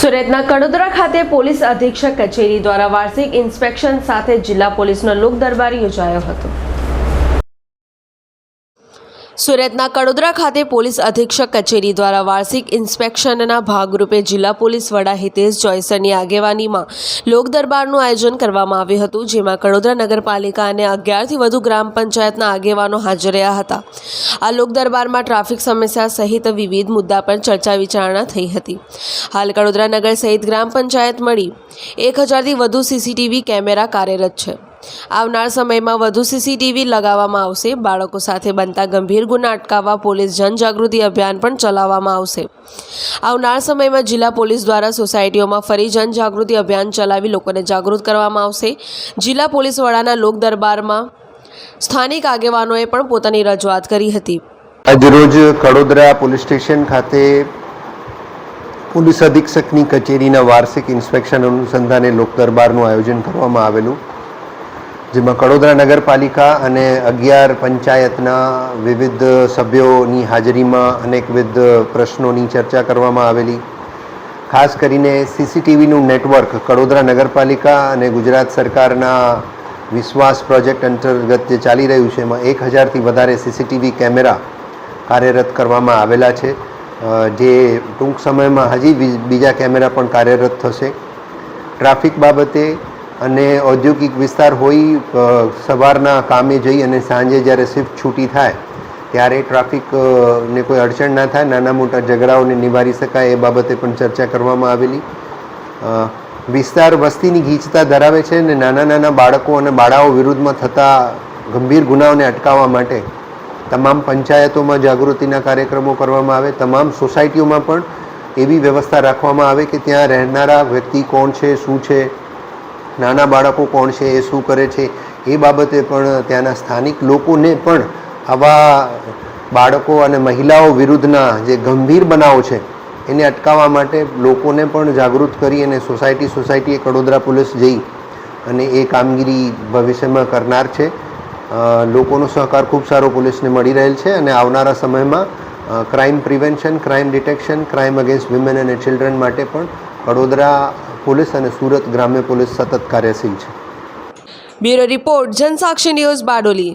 સુરતના કડોદરા ખાતે પોલીસ અધિક્ષક કચેરી દ્વારા વાર્ષિક ઇન્સ્પેક્શન સાથે જિલ્લા પોલીસનો લોક દરબાર યોજાયો હતો. સુરતના કડોદરા ખાતે પોલીસ અધિક્ષક કચેરી દ્વારા વાર્ષિક ઇન્સ્પેક્શનના ભાગરૂપે જિલ્લા પોલીસ વડા હિતેશ જોયસરની આગેવાનીમાં લોક દરબારનું આયોજન કરવામાં આવ્યું હતું, જેમાં કડોદરા નગરપાલિકા અને અગિયારથી વધુ ગ્રામ પંચાયતના આગેવાનો હાજર રહ્યા હતા. આ લોક દરબારમાં ટ્રાફિક સમસ્યા સહિત વિવિધ મુદ્દા પર ચર્ચા વિચારણા થઈ હતી. હાલ કડોદરા નગર સહિત ગ્રામ પંચાયત મળી એક હજારથી વધુ સીસીટીવી કેમેરા કાર્યરત છે. આવનાર સમયમાં વધુ સીસીટીવી લગાવવામાં આવશે. બાળકો સાથે બનતા ગંભીર ગુના અટકાવવા પોલીસ જનજાગૃતિ અભિયાન પણ ચલાવવામાં આવશે. આવનાર સમયમાં જિલ્લા પોલીસ દ્વારા સોસાયટીઓમાં ફરી જનજાગૃતિ અભિયાન ચલાવી લોકોને જાગૃત કરવામાં આવશે. જિલ્લા પોલીસ વડાના લોક દરબારમાં સ્થાનિક આગેવાનોએ પણ પોતાની રજૂઆત કરી હતી. આજરોજ કડોદરા પોલીસ સ્ટેશન ખાતે પોલીસ અધિક્ષકની કચેરીના વાર્ષિક ઇન્સ્પેક્શન અનુસંધાને લોક દરબારનું આયોજન કરવામાં આવેલું. જેમાં કડોદરા નગરપાલિકા અને અગિયાર પંચાયતના વિવિધ સભ્યોની હાજરીમાં અનેકવિધ પ્રશ્નોની ચર્ચા કરવામાં આવેલી. ખાસ કરીને સીસીટીવીનું નેટવર્ક કડોદરા નગરપાલિકા અને ગુજરાત સરકારના વિશ્વાસ પ્રોજેક્ટ અંતર્ગત જે ચાલી રહ્યું છે, એમાં એક હજારથી વધારે સીસીટીવી કેમેરા કાર્યરત કરવામાં આવેલા છે. જે ટૂંક સમયમાં હજી બીજા કેમેરા પણ કાર્યરત થશે. ટ્રાફિક બાબતે અને ઔદ્યોગિક વિસ્તાર હોય સવારના કામે જઈ અને સાંજે જ્યારે શિફ્ટ છૂટી થાય, ત્યારે ટ્રાફિક ને કોઈ અડચણ ના થાય, નાના મોટા ઝઘડાઓને નિવારી શકાય એ બાબતે પણ ચર્ચા કરવામાં આવેલી. વિસ્તાર વસ્તીની ગીચતા ધરાવે છે અને નાના નાના બાળકો અને બાળાઓ વિરુદ્ધમાં થતા ગંભીર ગુનાઓને અટકાવવા માટે તમામ પંચાયતોમાં જાગૃતિના કાર્યક્રમો કરવામાં આવે, તમામ સોસાયટીઓમાં પણ એવી વ્યવસ્થા રાખવામાં આવે કે ત્યાં રહેનારા વ્યક્તિ કોણ છે, શું છે નાના બાળકો કોણ છે, એ શું કરે છે, એ બાબતે પણ ત્યાંના સ્થાનિક લોકોને પણ આવા બાળકો અને મહિલાઓ વિરુદ્ધના જે ગંભીર બનાવો છે, એને અટકાવવા માટે લોકોને પણ જાગૃત કરી અને સોસાયટી સોસાયટીએ કડોદરા પોલીસ જઈ અને એ કામગીરી ભવિષ્યમાં કરનાર છે. લોકોનો સહકાર ખૂબ સારો પોલીસને મળી રહેલ છે અને આવનારા સમયમાં crime prevention, crime detection, crime against women અને ચિલ્ડ્રન માટે પણ કડોદરા પોલીસ અને સુરત ગ્રામ્ય પોલીસ સતત કાર્યશીલ છે. Bureau report Jansakshi news Bardoli.